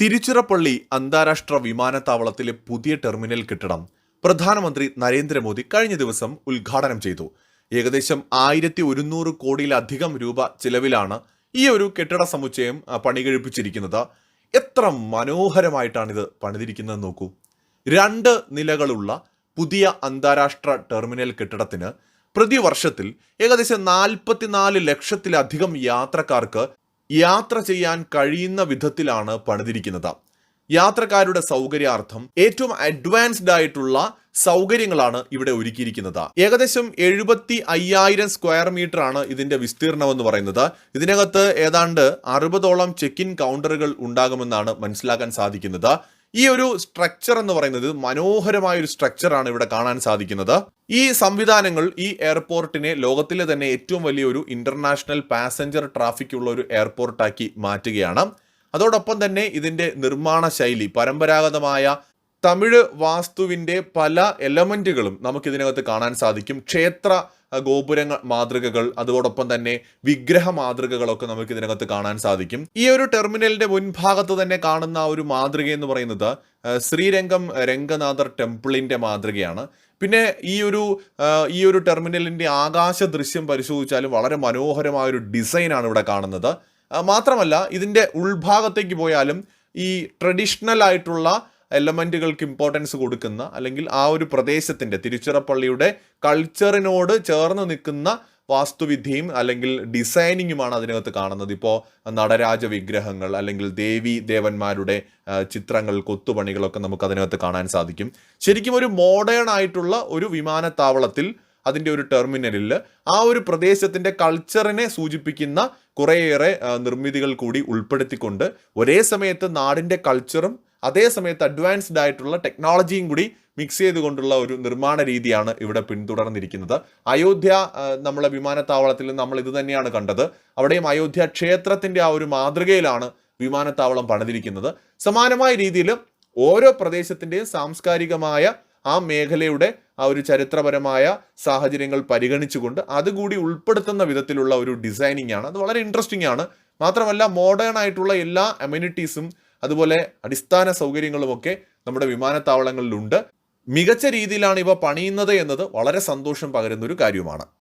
തിരുച്ചിറപ്പള്ളി അന്താരാഷ്ട്ര വിമാനത്താവളത്തിലെ പുതിയ ടെർമിനൽ കെട്ടിടം പ്രധാനമന്ത്രി നരേന്ദ്രമോദി കഴിഞ്ഞ ദിവസം ഉദ്ഘാടനം ചെയ്തു. ഏകദേശം ആയിരത്തി ഒരുന്നൂറ് കോടിയിലധികം രൂപ ചിലവിലാണ് ഈ ഒരു കെട്ടിട സമുച്ചയം പണി പണികഴിപ്പിച്ചിരിക്കുന്നത്. എത്ര മനോഹരമായിട്ടാണിത് പണിതിരിക്കുന്നത് നോക്കൂ. രണ്ട് നിലകളുള്ള പുതിയ അന്താരാഷ്ട്ര ടെർമിനൽ കെട്ടിടത്തിന് പ്രതിവർഷത്തിൽ ഏകദേശം നാൽപ്പത്തിനാല് ലക്ഷത്തിലധികം യാത്രക്കാർക്ക് യാത്ര ചെയ്യാൻ കഴിയുന്ന വിധത്തിലാണ് പണിതിരിക്കുന്നത്. യാത്രക്കാരുടെ സൗകര്യാർത്ഥം ഏറ്റവും അഡ്വാൻസ്ഡ് ആയിട്ടുള്ള സൗകര്യങ്ങളാണ് ഇവിടെ ഒരുക്കിയിരിക്കുന്നത്. ഏകദേശം എഴുപത്തി അയ്യായിരം സ്ക്വയർ മീറ്റർ ആണ് ഇതിന്റെ വിസ്തീർണം എന്ന് പറയുന്നത്. ഇതിനകത്ത് ഏതാണ്ട് അറുപതോളം ചെക്ക് ഇൻ കൗണ്ടറുകൾ ഉണ്ടാകുമെന്നാണ് മനസ്സിലാക്കാൻ സാധിക്കുന്നത്. ഈ ഒരു സ്ട്രക്ചർ എന്ന് പറയുന്നത് മനോഹരമായ ഒരു സ്ട്രക്ചറാണ് ഇവിടെ കാണാൻ സാധിക്കുന്നത്. ഈ സംവിധാനങ്ങൾ ഈ എയർപോർട്ടിനെ ലോകത്തിലെ തന്നെ ഏറ്റവും വലിയ ഒരു ഇന്റർനാഷണൽ പാസഞ്ചർ ട്രാഫിക് ഉള്ള ഒരു എയർപോർട്ടാക്കി മാറ്റുകയാണ്. അതോടൊപ്പം തന്നെ ഇതിന്റെ നിർമ്മാണ ശൈലി പരമ്പരാഗതമായ തമിഴ് വാസ്തുവിന്റെ പല എലമെന്റുകളും നമുക്കിതിനകത്ത് കാണാൻ സാധിക്കും. ക്ഷേത്ര ഗോപുരങ്ങൾ മാതൃകകൾ അതോടൊപ്പം തന്നെ വിഗ്രഹ മാതൃകകളൊക്കെ നമുക്ക് ഇതിനകത്ത് കാണാൻ സാധിക്കും. ഈ ഒരു ടെർമിനലിന്റെ മുൻഭാഗത്ത് തന്നെ കാണുന്ന ഒരു മാതൃക എന്ന് പറയുന്നത് ശ്രീരംഗം രംഗനാഥർ ടെമ്പിളിന്റെ മാതൃകയാണ്. പിന്നെ ഈ ഒരു ഈ ഒരു ടെർമിനലിന്റെ ആകാശ ദൃശ്യം പരിശോധിച്ചാലും വളരെ മനോഹരമായ ഒരു ഡിസൈനാണ് ഇവിടെ കാണുന്നത്. മാത്രമല്ല ഇതിന്റെ ഉൾഭാഗത്തേക്ക് പോയാലും ഈ ട്രഡീഷണൽ ആയിട്ടുള്ള എലമെന്റുകൾക്ക് ഇമ്പോർട്ടൻസ് കൊടുക്കുന്ന അല്ലെങ്കിൽ ആ ഒരു പ്രദേശത്തിന്റെ തിരുച്ചിറപ്പള്ളിയുടെ കൾച്ചറിനോട് ചേർന്ന് നിൽക്കുന്ന വാസ്തുവിദ്യയും അല്ലെങ്കിൽ ഡിസൈനിങ്ങുമാണ് അതിനകത്ത് കാണുന്നത്. ഇപ്പോൾ നടരാജ വിഗ്രഹങ്ങൾ അല്ലെങ്കിൽ ദേവി ദേവന്മാരുടെ ചിത്രങ്ങൾ കൊത്തുപണികളൊക്കെ നമുക്ക് അതിനകത്ത് കാണാൻ സാധിക്കും. ശരിക്കും ഒരു മോഡേൺ ആയിട്ടുള്ള ഒരു വിമാനത്താവളത്തിൽ അതിന്റെ ഒരു ടെർമിനലിൽ ആ ഒരു പ്രദേശത്തിന്റെ കൾച്ചറിനെ സൂചിപ്പിക്കുന്ന കുറേയേറെ നിർമ്മിതികൾ കൂടി ഉൾപ്പെടുത്തിക്കൊണ്ട് ഒരേ സമയത്ത് നാടിന്റെ കൾച്ചറും അതേ സമയത്ത് അഡ്വാൻസ്ഡ് ആയിട്ടുള്ള ടെക്നോളജിയും കൂടി മിക്സ് ചെയ്തുകൊണ്ടുള്ള ഒരു നിർമ്മാണ രീതിയാണ് ഇവിടെ പിന്തുടർന്നിരിക്കുന്നത്. അയോധ്യ നമ്മളെ വിമാനത്താവളത്തിൽ നമ്മൾ ഇത് തന്നെയാണ് കണ്ടത്. അവിടെയും അയോധ്യ ക്ഷേത്രത്തിന്റെ ആ ഒരു മാതൃകയിലാണ് വിമാനത്താവളം പണിതിരിക്കുന്നത്. സമാനമായ രീതിയിൽ ഓരോ പ്രദേശത്തിന്റെയും സാംസ്കാരികമായ ആ മേഖലയുടെ ആ ഒരു ചരിത്രപരമായ സാഹചര്യങ്ങൾ പരിഗണിച്ചുകൊണ്ട് അതുകൂടി ഉൾപ്പെടുത്തുന്ന വിധത്തിലുള്ള ഒരു ഡിസൈനിങ് ആണ്. അത് വളരെ ഇൻട്രസ്റ്റിംഗ് ആണ്. മാത്രമല്ല മോഡേൺ ആയിട്ടുള്ള എല്ലാ അമ്യൂണിറ്റീസും അതുപോലെ അടിസ്ഥാന സൗകര്യങ്ങളുമൊക്കെ നമ്മുടെ വിമാനത്താവളങ്ങളിലുണ്ട്. മികച്ച രീതിയിലാണ് ഇവ പണിയുന്നത് എന്നത് വളരെ സന്തോഷം പകരുന്ന ഒരു കാര്യമാണ്.